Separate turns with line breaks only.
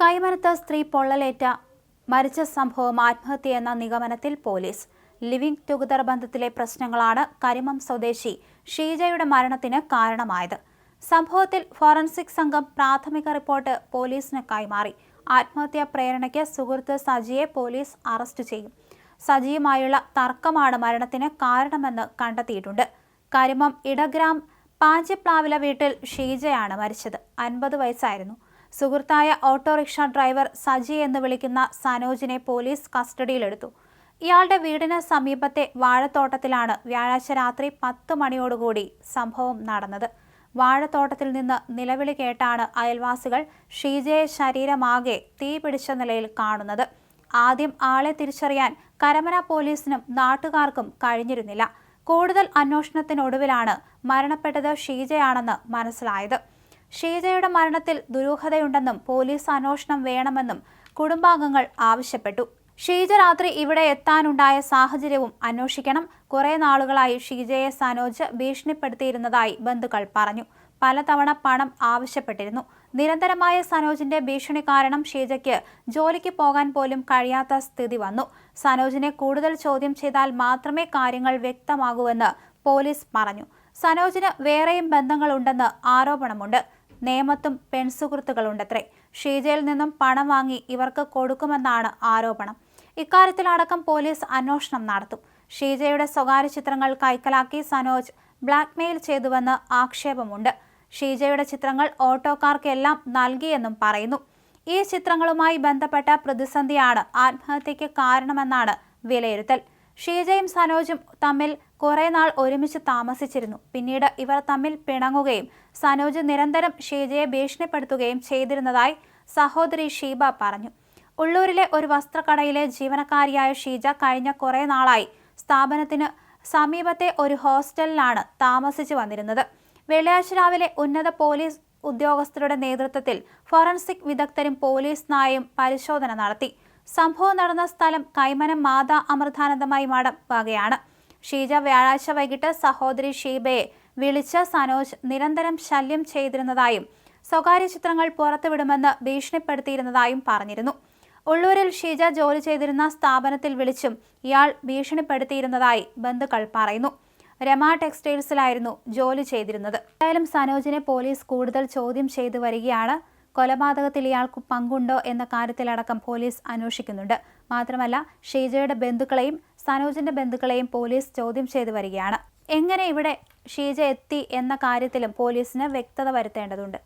കൈമനത്ത് സ്ത്രീ പൊള്ളലേറ്റ മരിച്ച സംഭവം ആത്മഹത്യയെന്ന നിഗമനത്തിൽ പോലീസ്. ലിവിംഗ് ടുഗദർ ബന്ധത്തിലെ പ്രശ്നങ്ങളാണ് കരിമം സ്വദേശി ഷീജയുടെ മരണത്തിന് കാരണമായത്. സംഭവത്തിൽ ഫോറൻസിക് സംഘം പ്രാഥമിക റിപ്പോർട്ട് പോലീസിന് കൈമാറി. ആത്മഹത്യാ പ്രേരണയ്ക്ക് സുഹൃത്ത് സജിയെ പോലീസ് അറസ്റ്റ് ചെയ്യും. സജിയുമായുള്ള തർക്കമാണ് മരണത്തിന് കാരണമെന്ന് കണ്ടെത്തിയിട്ടുണ്ട്. കരിമം ഇടഗ്രാം പാഞ്ചിപ്ലാവില വീട്ടിൽ ഷീജയാണ് മരിച്ചത്. അൻപത് വയസ്സായിരുന്നു. സുഹൃത്തായ ഓട്ടോറിക്ഷ ഡ്രൈവർ സജി എന്ന് വിളിക്കുന്ന സനോജിനെ പോലീസ് കസ്റ്റഡിയിലെടുത്തു. ഇയാളുടെ വീടിന് സമീപത്തെ വാഴത്തോട്ടത്തിലാണ് വ്യാഴാഴ്ച രാത്രി പത്ത് മണിയോടുകൂടി സംഭവം നടന്നത്. വാഴത്തോട്ടത്തിൽ നിന്ന് നിലവിളി കേട്ടാണ് അയൽവാസികൾ ഷീജയെ ശരീരമാകെ തീ പിടിച്ച നിലയിൽ കാണുന്നത്. ആദ്യം ആളെ തിരിച്ചറിയാൻ കരമന പോലീസിനും നാട്ടുകാർക്കും കഴിഞ്ഞിരുന്നില്ല. കൂടുതൽ അന്വേഷണത്തിനൊടുവിലാണ് മരണപ്പെട്ടത് ഷീജയാണെന്ന് മനസ്സിലായത്. ഷീജയുടെ മരണത്തിൽ ദുരൂഹതയുണ്ടെന്നും പോലീസ് അന്വേഷണം വേണമെന്നും കുടുംബാംഗങ്ങൾ ആവശ്യപ്പെട്ടു. ഷീജ രാത്രി ഇവിടെ എത്താനുണ്ടായ സാഹചര്യവും അന്വേഷിക്കണം. കുറെ നാളുകളായി ഷീജയെ സനോജ് ഭീഷണിപ്പെടുത്തിയിരുന്നതായി ബന്ധുക്കൾ പറഞ്ഞു. പലതവണ പണം ആവശ്യപ്പെട്ടിരുന്നു. നിരന്തരമായ സനോജിന്റെ ഭീഷണി കാരണം ഷീജയ്ക്ക് ജോലിക്ക് പോകാൻ പോലും കഴിയാത്ത സ്ഥിതി വന്നു. സനോജിനെ കൂടുതൽ ചോദ്യം ചെയ്താൽ മാത്രമേ കാര്യങ്ങൾ വ്യക്തമാകൂവെന്ന് പോലീസ് പറഞ്ഞു. സനോജിന് വേറെയും ബന്ധങ്ങളുണ്ടെന്ന് ആരോപണമുണ്ട്. നേമത്തും പെൺസുഹൃത്തുക്കളുണ്ടത്രേ. ഷീജയിൽ നിന്നും പണം വാങ്ങി ഇവർക്ക് കൊടുക്കുമെന്നാണ് ആരോപണം. ഇക്കാര്യത്തിലടക്കം പോലീസ് അന്വേഷണം നടത്തും. ഷീജയുടെ സ്വകാര്യ ചിത്രങ്ങൾ കൈക്കലാക്കി സനോജ് ബ്ലാക്ക്മെയിൽ ചെയ്തുവെന്ന് ആക്ഷേപമുണ്ട്. ഷീജയുടെ ചിത്രങ്ങൾ ഓട്ടോക്കാർക്കെല്ലാം നൽകിയെന്നും പറയുന്നു. ഈ ചിത്രങ്ങളുമായി ബന്ധപ്പെട്ട പ്രതിസന്ധിയാണ് ആത്മഹത്യയ്ക്ക് കാരണമെന്നാണ് വിലയിരുത്തൽ. ഷീജയും സനോജും തമ്മിൽ കുറേ നാൾ ഒരുമിച്ച് താമസിച്ചിരുന്നു. പിന്നീട് ഇവർ തമ്മിൽ പിണങ്ങുകയും സനോജ് നിരന്തരം ഷീജയെ ഭീഷണിപ്പെടുത്തുകയും ചെയ്തിരുന്നതായി സഹോദരി ഷീബ പറഞ്ഞു. ഉള്ളൂരിലെ ഒരു വസ്ത്രക്കടയിലെ ജീവനക്കാരിയായ ഷീജ കഴിഞ്ഞ കുറേ നാളായി സ്ഥാപനത്തിന് സമീപത്തെ ഒരു ഹോസ്റ്റലിലാണ് താമസിച്ചു വന്നിരുന്നത്. വെള്ളിയാഴ്ച രാവിലെ ഉന്നത പോലീസ് ഉദ്യോഗസ്ഥരുടെ നേതൃത്വത്തിൽ ഫോറൻസിക് വിദഗ്ധരും പോലീസ് നായയും പരിശോധന നടത്തി. സംഭവം നടന്ന സ്ഥലം കൈമനം മാതാ അമൃതാനന്ദമായി മഠം വകയാണ് ഷീജ വ്യാഴാഴ്ച വൈകിട്ട് സഹോദരി ഷീബയെ വിളിച്ച സനോജ് നിരന്തരം ശല്യം ചെയ്തിരുന്നതായും സ്വകാര്യ ചിത്രങ്ങൾ പുറത്തുവിടുമെന്ന് ഭീഷണിപ്പെടുത്തിയിരുന്നതായും പറഞ്ഞിരുന്നു. ഉള്ളൂരിൽ ഷീജ ജോലി ചെയ്തിരുന്ന സ്ഥാപനത്തിൽ വിളിച്ചും ഇയാൾ ഭീഷണിപ്പെടുത്തിയിരുന്നതായി ബന്ധുക്കൾ പറയുന്നു. രമ ടെക്സ്റ്റൈൽസിലായിരുന്നു ജോലി ചെയ്തിരുന്നത്. എന്തായാലും സനോജിനെ പോലീസ് കൂടുതൽ ചോദ്യം ചെയ്തു വരികയാണ്. കൊലപാതകത്തിൽ ഇയാൾക്ക് പങ്കുണ്ടോ എന്ന കാര്യത്തിലടക്കം പോലീസ് അന്വേഷിക്കുന്നുണ്ട്. മാത്രമല്ല ഷീജയുടെ ബന്ധുക്കളെയും സനോജിന്റെ ബന്ധുക്കളെയും പോലീസ് ചോദ്യം ചെയ്തു വരികയാണ്. എങ്ങനെ ഇവിടെ ഷീജ എത്തി എന്ന കാര്യത്തിലും പോലീസിന് വ്യക്തത വരുത്തേണ്ടതുണ്ട്?